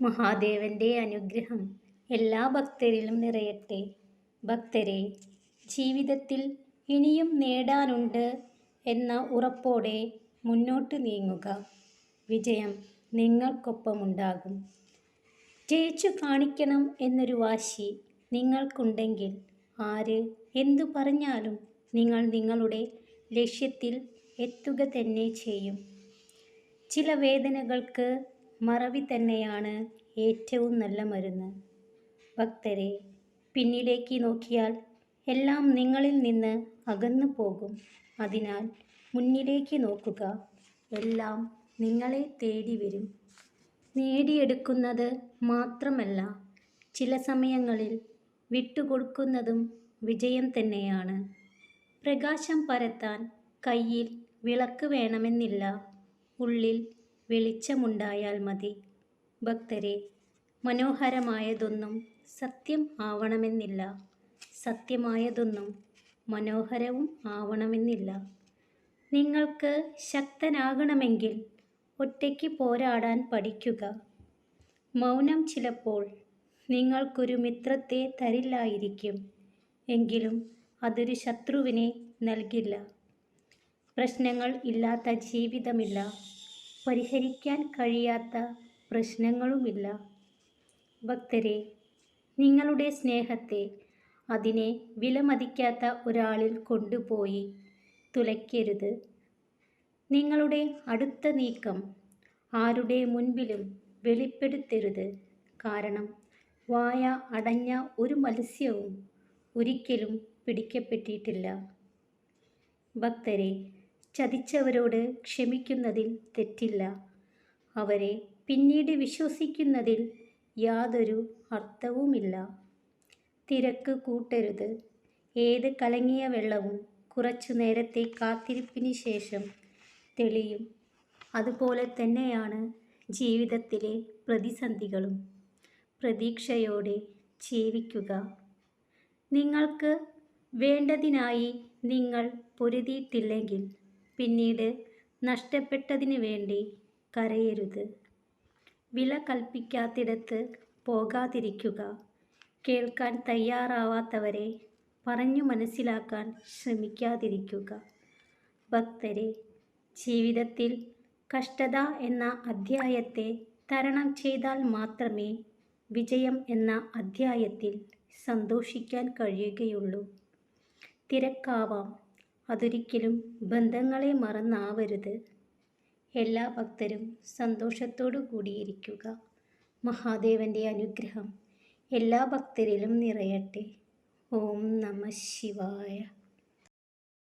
മഹാദേവന്റെ അനുഗ്രഹം എല്ലാ ഭക്തരിലും നിറയട്ടെ. ഭക്തരെ ജീവിതത്തിൽ ഇനിയും നേടാനുണ്ട് എന്ന ഉറപ്പോടെ മുന്നോട്ട് നീങ്ങുക. വിജയം നിങ്ങൾക്കൊപ്പമുണ്ടാകും. ജയിച്ചു കാണിക്കണം എന്നൊരു വാശി നിങ്ങൾക്കുണ്ടെങ്കിൽ ആര് എന്തു പറഞ്ഞാലും നിങ്ങൾ നിങ്ങളുടെ ലക്ഷ്യത്തിൽ എത്തുക തന്നെ ചെയ്യും. ചില വേദനകൾക്ക് മറവി തന്നെയാണ് ഏറ്റവും നല്ല മരുന്ന്. ഭക്തരെ പിന്നിലേക്ക് നോക്കിയാൽ എല്ലാം നിങ്ങളിൽ നിന്ന് അകന്നു പോകും. അതിനാൽ മുന്നിലേക്ക് നോക്കുക. എല്ലാം നിങ്ങളെ തേടി വരും. നേടിയെടുക്കുന്നത് മാത്രമല്ല ചില സമയങ്ങളിൽ വിട്ടുകൊടുക്കുന്നതും വിജയം തന്നെയാണ്. പ്രകാശം പരത്താൻ കയ്യിൽ വിളക്ക് വേണമെന്നില്ല. ഉള്ളിൽ വെളിച്ചമുണ്ടായാൽ മതി. ഭക്തരെ മനോഹരമായതൊന്നും സത്യം ആവണമെന്നില്ല. സത്യമായതൊന്നും മനോഹരവും ആവണമെന്നില്ല. നിങ്ങൾക്ക് ശക്തനാകണമെങ്കിൽ ഒറ്റയ്ക്ക് പോരാടാൻ പഠിക്കുക. മൗനം ചിലപ്പോൾ നിങ്ങൾക്കൊരു മിത്രത്തെ തരില്ലായിരിക്കും. എങ്കിലും അതൊരു ശത്രുവിനെ നൽകില്ല. പ്രശ്നങ്ങൾ ഇല്ലാത്ത ജീവിതമില്ല. പരിഹരിക്കാൻ കഴിയാത്ത പ്രശ്നങ്ങളുമില്ല. ഭക്തരെ നിങ്ങളുടെ സ്നേഹത്തെ അതിനെ വിലമതിക്കാത്ത ഒരാളിൽ കൊണ്ടുപോയി തുലയ്ക്കരുത്. നിങ്ങളുടെ അടുത്ത നീക്കം ആരുടെ മുൻപിലും വെളിപ്പെടുത്തരുത്. കാരണം വായ അടഞ്ഞ ഒരു മത്സ്യവും ഒരിക്കലും പിടിക്കപ്പെട്ടിട്ടില്ല. ഭക്തരെ ചതിച്ചവരോട് ക്ഷമിക്കുന്നതിൽ തെറ്റില്ല. അവരെ പിന്നീട് വിശ്വസിക്കുന്നതിൽ യാതൊരു അർത്ഥവുമില്ല. തിരക്ക് കൂട്ടരുത്. ഏത് കലങ്ങിയ വെള്ളവും കുറച്ചു നേരത്തെ കാത്തിരിപ്പിന് ശേഷം തെളിയും. അതുപോലെ തന്നെയാണ് ജീവിതത്തിലെ പ്രതിസന്ധികളും. പ്രതീക്ഷയോടെ ജീവിക്കുക. നിങ്ങൾക്ക് വേണ്ടതിനായി നിങ്ങൾ പൊരുതിയിട്ടില്ലെങ്കിൽ പിന്നീട് നഷ്ടപ്പെട്ടതിന് വേണ്ടി കരയരുത്. വില കൽപ്പിക്കാത്തിടത്ത് പോകാതിരിക്കുക. കേൾക്കാൻ തയ്യാറാവാത്തവരെ പറഞ്ഞു മനസ്സിലാക്കാൻ ശ്രമിക്കാതിരിക്കുക. ഭക്തരെ ജീവിതത്തിൽ കഷ്ടത എന്ന അധ്യായത്തെ തരണം ചെയ്താൽ മാത്രമേ വിജയം എന്ന അധ്യായത്തിൽ സന്തോഷിക്കാൻ കഴിയുകയുള്ളൂ. തിരക്കാവാം. അതൊരിക്കലും ബന്ധങ്ങളെ മറന്നാവരുത്. എല്ലാ ഭക്തരും സന്തോഷത്തോടു കൂടിയിരിക്കുക. മഹാദേവന്റെ അനുഗ്രഹം എല്ലാ ഭക്തരിലും നിറയട്ടെ. ഓം നമ ശിവായ.